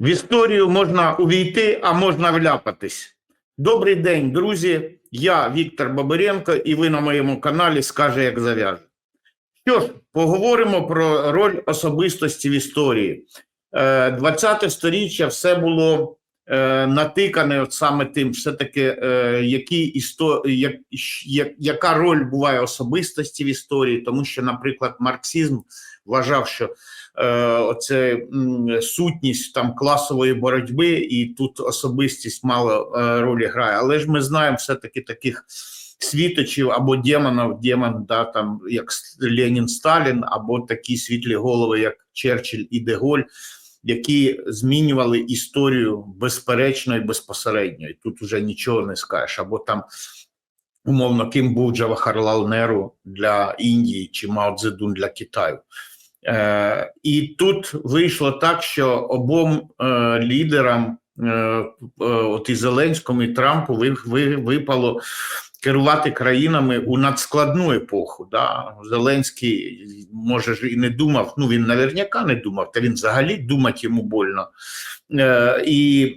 В історію можна увійти, а можна вляпатись. Добрий день, друзі. Я Віктор Бабиренко, і ви на моєму каналі скаже, як зав'яже. Що ж, поговоримо про роль особистості в історії. Е, 20 сторіччя все було е, натикане от саме тим, все-таки, е, які істо... як... як- яка роль буває особистості в історії, тому що, наприклад, марксизм вважав, що е, оце сутність там класової боротьби, і тут особистість мало е, ролі грає. Але ж ми знаємо все-таки таких світочів або демонів, демон, да, там, як Ленін Сталін, або такі світлі голови, як Черчилль і Деголь, які змінювали історію безперечно і безпосередньо. І тут уже нічого не скажеш. Або там умовно, ким був Джавахарлал Неру для Індії чи Мао Цзедун для Китаю. Е, і тут вийшло так, що обом е, лідерам, е, е, от і Зеленському, і Трампу, ви, ви, випало керувати країнами у надскладну епоху. Да? Зеленський, може ж і не думав, ну він наверняка не думав, та він взагалі думати йому больно. Е, і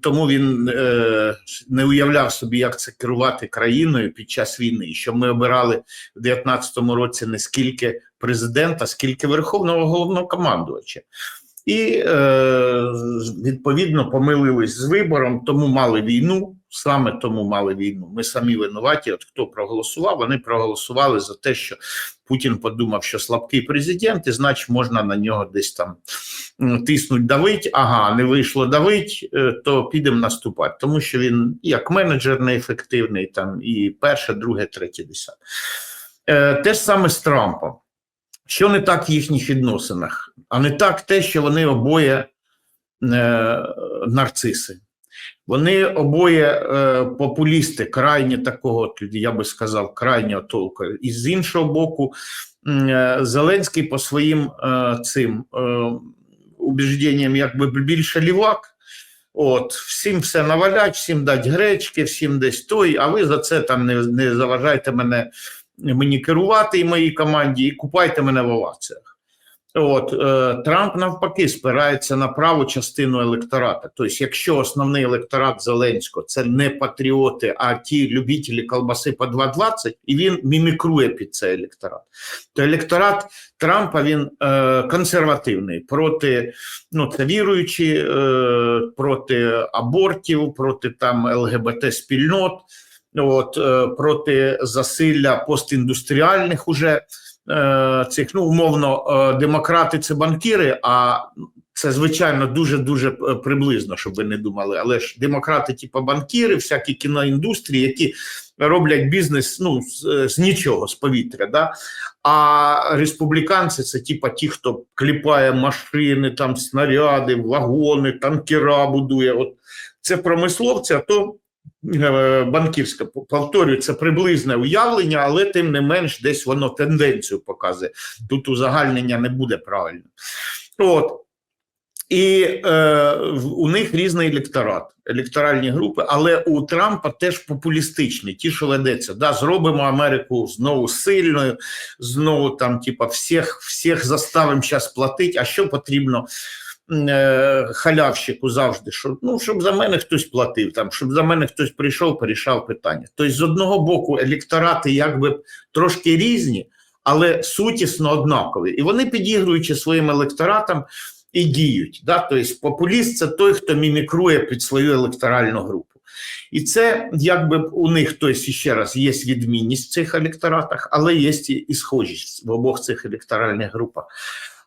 тому він е, не уявляв собі, як це керувати країною під час війни. Що ми обирали в 19-му році не скільки президента, скільки верховного головнокомандувача. І е, відповідно помилились з вибором, тому мали війну. Саме тому мали війну. Ми самі винуваті. От хто проголосував, вони проголосували за те, що Путін подумав, що слабкий президент, і значить можна на нього десь там тиснуть, давить. Ага, не вийшло давить, е, то підемо наступати, тому що він як менеджер неефективний, там і перше, друге, третє, десяте. Е, те ж саме з Трампом. Що не так в їхніх відносинах? А не так те, що вони обоє е, нарциси. Вони обоє е, популісти, крайні такого, я би сказав, крайнього толку. І з іншого боку, е, Зеленський по своїм е, цим е, убіжденням якби більше лівак. От, всім все навалять, всім дать гречки, всім десь той, а ви за це там не, не заважайте мене мені керувати і моїй команді, і купайте мене в оваціях. От е, Трамп навпаки спирається на праву частину електората. Тобто, якщо основний електорат Зеленського це не патріоти, а ті любителі колбаси по 2,20, і він мімікрує під цей електорат, то електорат Трампа він е, консервативний проти ну це віруючі, е, проти абортів, проти там ЛГБТ спільнот. От е, проти засилля постіндустріальних уже цих ну умовно е, демократи це банкіри. А це звичайно дуже дуже е, приблизно, щоб ви не думали. Але ж демократи, типу банкіри, всякі кіноіндустрії, які роблять бізнес ну з, з нічого, з повітря. Да? А республіканці це типа ті, хто кліпає машини, там снаряди, вагони, танкера будує. От це промисловці, а то е, банківська. Повторюю, це приблизне уявлення, але тим не менш десь воно тенденцію показує. Тут узагальнення не буде правильно. От. І е, у них різний електорат, електоральні групи, але у Трампа теж популістичні, ті, що ведеться. Да, зробимо Америку знову сильною, знову там, типа, всіх, всіх заставимо зараз платити. А що потрібно е, халявщику завжди? Щоб, ну, щоб за мене хтось платив, там, щоб за мене хтось прийшов, порішав питання. Тобто, з одного боку, електорати якби трошки різні, але сутісно однакові. І вони, підігруючи своїм електоратам, і діють. Да? Тобто популіст це той, хто мімікрує під свою електоральну групу. І це якби у них тобто, ще раз є відмінність в цих електоратах, але є і схожість в обох цих електоральних групах.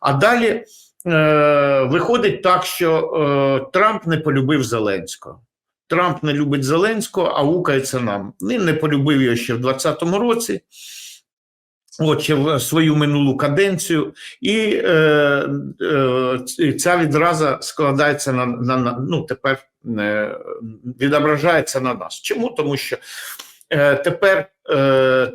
А далі е, виходить так, що е, Трамп не полюбив Зеленського. Трамп не любить Зеленського, а гукається нам. Він не полюбив його ще в 2020 році. От в свою минулу каденцію, і е, е, ця відраза складається на, на, на ну тепер е, відображається на нас. Чому? Тому що е, тепер е,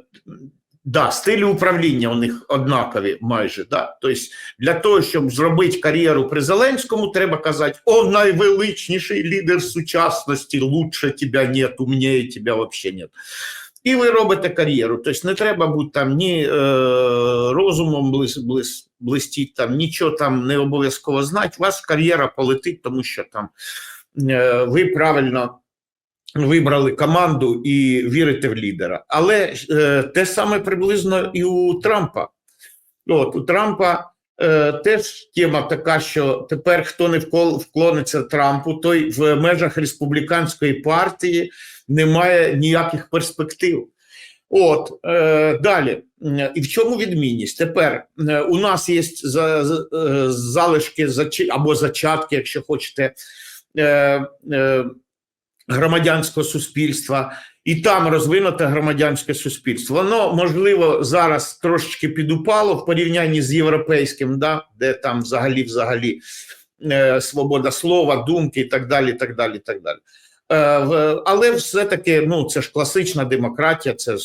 да, стилі управління у них однакові майже. Да? Тобто для того, щоб зробити кар'єру при Зеленському, треба казати: о, найвеличніший лідер сучасності, лучше тебе нет, умніє тебе взагалі нет. І ви робите кар'єру. Тобто не треба бути там ні е, розумом близь, близь блистіть, там нічого там не обов'язково знати. У вас кар'єра полетить, тому що там е, ви правильно вибрали команду і вірите в лідера. Але е, те саме приблизно і у Трампа. От у Трампа е, теж тема така, що тепер хто не вкол- вклониться Трампу, той в межах республіканської партії не має ніяких перспектив. От е, далі. І в чому відмінність? Тепер е, у нас є за, за- е, залишки або зачатки, якщо хочете, е, е, громадянського суспільства, і там розвинуте громадянське суспільство. Воно можливо зараз трошечки підупало в порівнянні з європейським, да, де там взагалі взагалі е, свобода слова, думки і так далі. так далі, так далі. Е, але все-таки ну, це ж класична демократія, це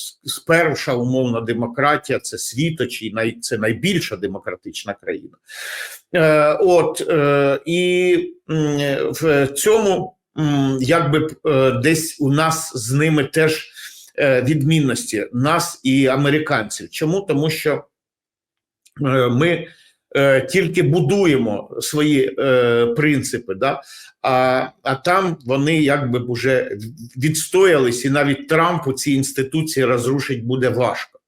перша умовна демократія, це світочі, най, це найбільша демократична країна. Е, от, е, і в цьому якби е, десь у нас з ними теж е, відмінності, нас і американців. Чому? Тому що е, ми тільки будуємо свої принципи, да? а, а там вони якби б уже відстоялись, і навіть Трампу ці інституції розрушить буде важко.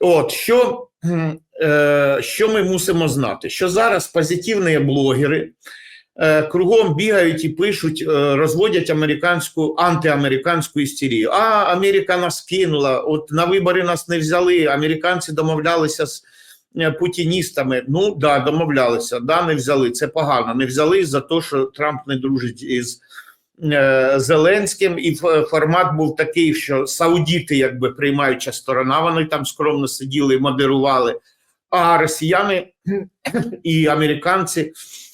От що, що ми мусимо знати? Що зараз позитивні блогери кругом бігають і пишуть, е, розводять американську антиамериканську істерію. А Америка нас кинула, от на вибори нас не взяли. Американці домовлялися з е, путіністами. Ну да, домовлялися, да, не взяли. Це погано. Не взяли за те, що Трамп не дружить із. е, Зеленським, і формат був такий, що саудіти, якби приймаюча сторона, вони там скромно сиділи і модерували, а росіяни і американці е,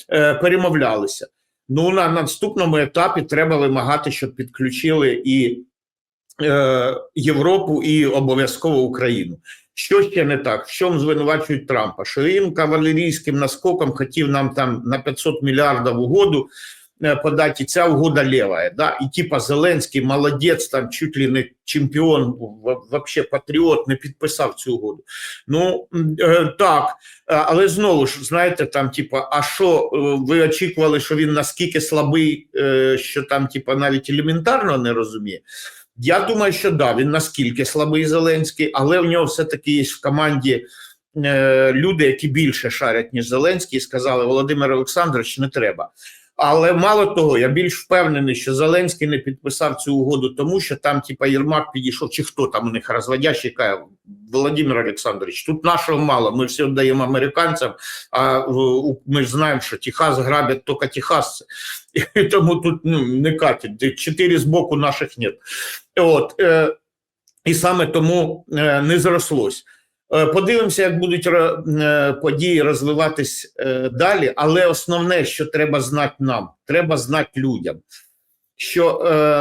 перемовлялися. Ну на наступному етапі треба вимагати, щоб підключили і е, Європу, і обов'язково Україну. Що ще не так? В чому звинувачують Трампа? Що він кавалерійським наскоком хотів нам там на 500 мільярдів угоду е, подати, ця угода лева. Да? І типа Зеленський молодець, там чуть ли не чемпіон, вообще патріот, не підписав цю угоду. Ну е, так, Е, але знову ж знаєте, там, типа, а що ви очікували, що він наскільки слабий, що там, типа, навіть елементарно не розуміє? Я думаю, що да, він наскільки слабий Зеленський, але в нього все-таки є в команді люди, які більше шарять, ніж Зеленський, і сказали, Володимир Олександрович, не треба. Але мало того, я більш впевнений, що Зеленський не підписав цю угоду, тому що там, типа, Єрмак підійшов, чи хто там у них розводящий, каже, Володимир Олександрович, тут нашого мало, ми все віддаємо американцям, а ми ж знаємо, що Техас грабять тільки техасці, і тому тут ну, не катять, чотири з боку наших нет. От, е, і саме тому е, не зрослось. Е, Подивимося, як будуть е, події розвиватись е, далі, але основне, що треба знати нам, треба знати людям, що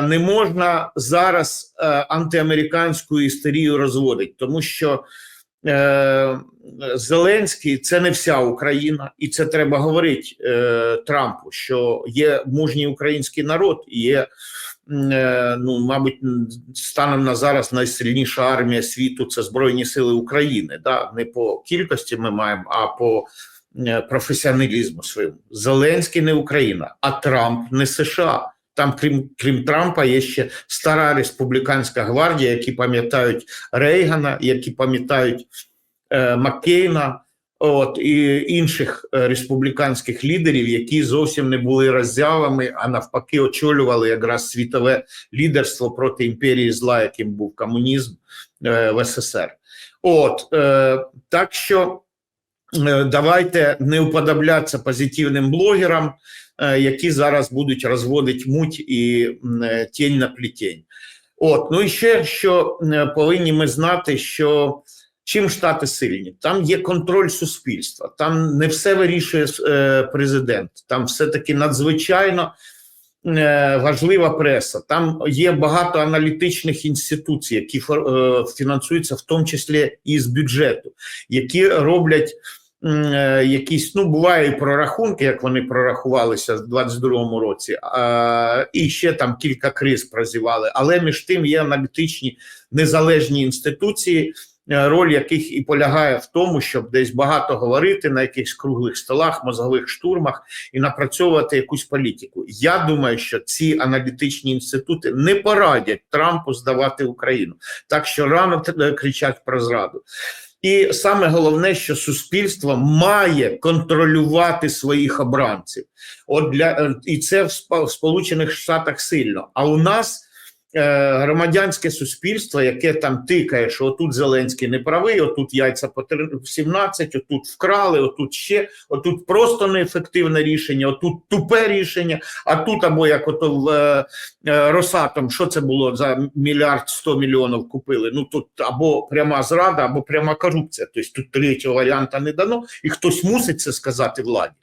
не можна зараз антиамериканську істерію розводити, тому що е, Зеленський це не вся Україна, і це треба говорити е, Трампу, що є мужній український народ, і є е, ну, мабуть, станом на зараз найсильніша армія світу це Збройні Сили України. Да? Не по кількості ми маємо, а по професіоналізму своєму. Зеленський не Україна, а Трамп не США. Там, крім крім Трампа, є ще стара республіканська гвардія, які пам'ятають Рейгана, які пам'ятають е, Маккейна, от і інших е, республіканських лідерів, які зовсім не були роззявами, а навпаки, очолювали якраз світове лідерство проти імперії зла, яким був комунізм е, в СССР. От е, так що давайте не уподоблятися позитивним блогерам, е, які зараз будуть розводити муть і е, тінь на плітень. От, ну і ще що е, повинні ми знати, що чим штати сильні? Там є контроль суспільства, там не все вирішує е, президент, там все-таки надзвичайно е, важлива преса. Там є багато аналітичних інституцій, які е, фінансуються в тому числі і з бюджету, які роблять е, якісь, ну, буває і прорахунки, як вони прорахувалися в 22-му році, і ще там кілька криз прозівали. Але між тим є аналітичні незалежні інституції, е, роль яких і полягає в тому, щоб десь багато говорити на якихось круглих столах, мозгових штурмах і напрацьовувати якусь політику. Я думаю, що ці аналітичні інститути не порадять Трампу здавати Україну, так що рано кричать про зраду. І саме головне, що суспільство має контролювати своїх обранців. От для е, і це в Сполучених Штатах сильно. А у нас громадянське суспільство, яке там тикає, що отут Зеленський не правий, отут яйця по 17, отут вкрали, отут ще, отут просто неефективне рішення, отут тупе рішення, а тут або як ото в е, е, Росатом, що це було за мільярд сто мільйонів купили. Ну тут або пряма зрада, або пряма корупція. Тобто тут третього варіанта не дано, і хтось мусить це сказати владі.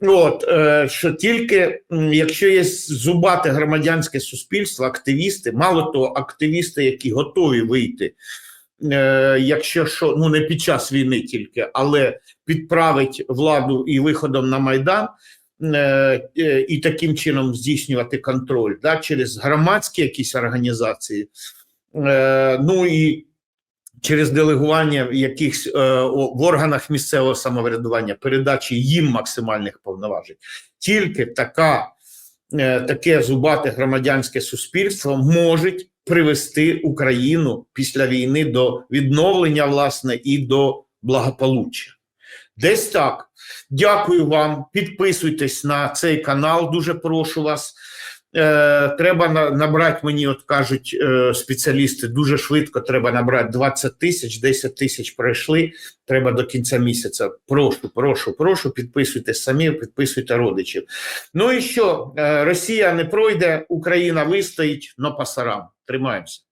От е, що тільки якщо є зубате громадянське суспільство, активісти, мало того, активісти, які готові вийти, е, якщо що, ну не під час війни тільки, але підправить владу і виходом на майдан. е, І таким чином здійснювати контроль да, через громадські якісь організації, ну і через делегування в якихось е, в органах місцевого самоврядування, передачі їм максимальних повноважень. Тільки така, е, таке зубате громадянське суспільство можуть привести Україну після війни до відновлення, власне, і до благополуччя. Десь так. Дякую вам. Підписуйтесь на цей канал. Дуже прошу вас. Е, треба на, набрати мені, от кажуть е, спеціалісти, дуже швидко треба набрати 20 тисяч, 10 тисяч пройшли. Треба до кінця місяця. Прошу, прошу, прошу, підписуйте самі, підписуйте родичів. Ну і що? Е, Росія не пройде, Україна вистоїть, но пасарам. Тримаємося.